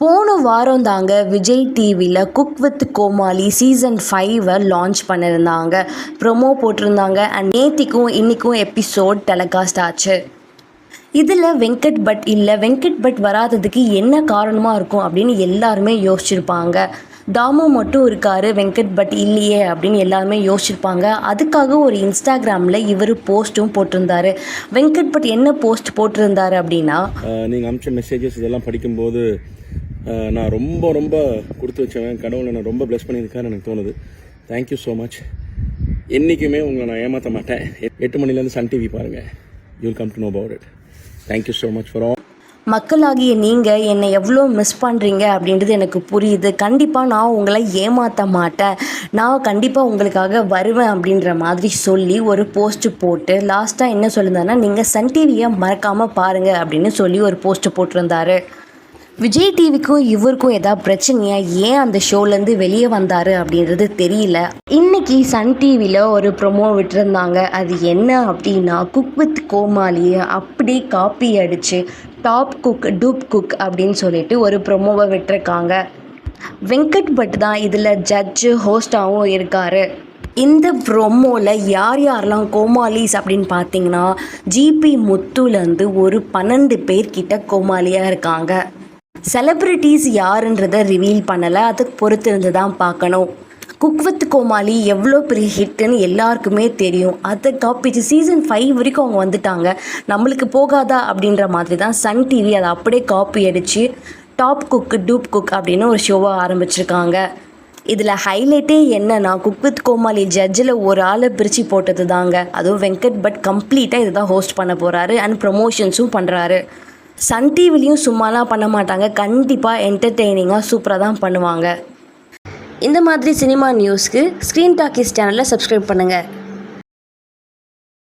போன வாரம் தாங்க விஜய் டிவியில் குக் வித் கோமாளி சீசன் ஃபைவை லான்ச் பண்ணியிருந்தாங்க. ப்ரொமோ போட்டிருந்தாங்க. அண்ட் நேத்திக்கும் இன்றைக்கும் எபிசோட் டெலிகாஸ்ட் ஆச்சு. இதில் வெங்கட் பட் இல்லை. வெங்கட் பட் வராததுக்கு என்ன காரணமாக இருக்கும் அப்படின்னு எல்லாருமே யோசிச்சிருப்பாங்க. தாமு மட்டும் இருக்காரு வெங்கட் பட் இல்லையே அப்படின்னு எல்லாருமே யோசிச்சிருப்பாங்க. அதுக்காக ஒரு இன்ஸ்டாகிராமில் இவர் போஸ்ட்டும் போட்டிருந்தாரு. வெங்கட் பட் என்ன போஸ்ட் போட்டிருந்தாரு அப்படின்னா நீங்கள் அமிச்ச மெசேஜஸ் இதெல்லாம் படிக்கும்போது நான் ரொம்ப ரொம்ப கொடுத்து வச்சவன் கடவுளை நான் ரொம்ப ப்ளஸ் பண்ணியிருக்கான்னு எனக்கு தோணுது. தேங்க்யூ ஸோ மச் என்றைக்குமே உங்களை நான் ஏமாற்ற மாட்டேன். எட்டு மணிலேருந்து சன் டிவி பாருங்கள் you'll come to know about it thank you so much for all மக்களாகிய நீங்கள் என்னை எவ்வளோ மிஸ் பண்ணுறீங்க அப்படின்றது எனக்கு புரியுது. கண்டிப்பாக நான் உங்களை ஏமாற்ற மாட்டேன். நான் கண்டிப்பாக உங்களுக்காக வருவேன் அப்படின்ற மாதிரி சொல்லி ஒரு போஸ்ட்டு போட்டு லாஸ்ட்டாக என்ன சொல்லியிருந்தாருன்னா நீங்கள் சன் டிவியை மறக்காமல் பாருங்கள் அப்படின்னு சொல்லி ஒரு போஸ்ட்டு போட்டிருந்தாரு. விஜய் டிவிக்கும் இவருக்கும் ஏதாவது பிரச்சனையா? ஏன் அந்த ஷோலேருந்து வெளியே வந்தார் அப்படின்றது தெரியல. இன்னைக்கு சன் டிவியில் ஒரு ப்ரொமோ விட்டுருந்தாங்க. அது என்ன அப்படின்னா குக் வித் கோமாளியை அப்படி காப்பி அடித்து டாப் குக் டூப் குக் அப்படின்னு சொல்லிட்டு ஒரு ப்ரொமோவை விட்டுருக்காங்க. வெங்கட் பட் தான் இதில் ஜட்ஜு ஹோஸ்டாகவும் இருக்கார். இந்த ப்ரொமோவில் யார் யாரெல்லாம் கோமாளிஸ் அப்படின்னு பார்த்தீங்கன்னா ஜிபி முத்துலேருந்து ஒரு பன்னெண்டு பேர்கிட்ட கோமாளியாக இருக்காங்க. செலப்ரிட்டிஸ் யாருன்றதை ரிவீல் பண்ணலை. அதை பொறுத்து இருந்து தான் பார்க்கணும். குக் வித் கோமாளி எவ்வளோ பெரிய ஹிட்டுன்னு எல்லாருக்குமே தெரியும். அதை காப்பிச்சு சீசன் ஃபைவ் வரைக்கும் அவங்க வந்துட்டாங்க. நம்மளுக்கு போகாதா அப்படின்ற மாதிரி தான் சன் டிவி அதை அப்படியே காப்பி அடித்து டாப் குக் டூப் குக் அப்படின்னு ஒரு ஷோவை ஆரம்பிச்சிருக்காங்க. இதில் ஹைலைட்டே என்னன்னா குக் வித் கோமாளி ஜட்ஜில் ஒரு ஆளை பிரித்து போட்டது தாங்க அதுவும் வெங்கட் பட் கம்ப்ளீட்டாக இதுதான் ஹோஸ்ட் பண்ண போகிறாரு அண்ட் ப்ரொமோஷன்ஸும் பண்ணுறாரு சன் டிவிலையும் சும்மாலாம் பண்ண மாட்டாங்க. கண்டிப்பாக என்டர்டெய்னிங்காக சூப்பராக தான் பண்ணுவாங்க. இந்த மாதிரி சினிமா நியூஸ்க்கு ஸ்க்ரீன் டாக்கிஸ் சேனலை சப்ஸ்கிரைப் பண்ணுங்கள்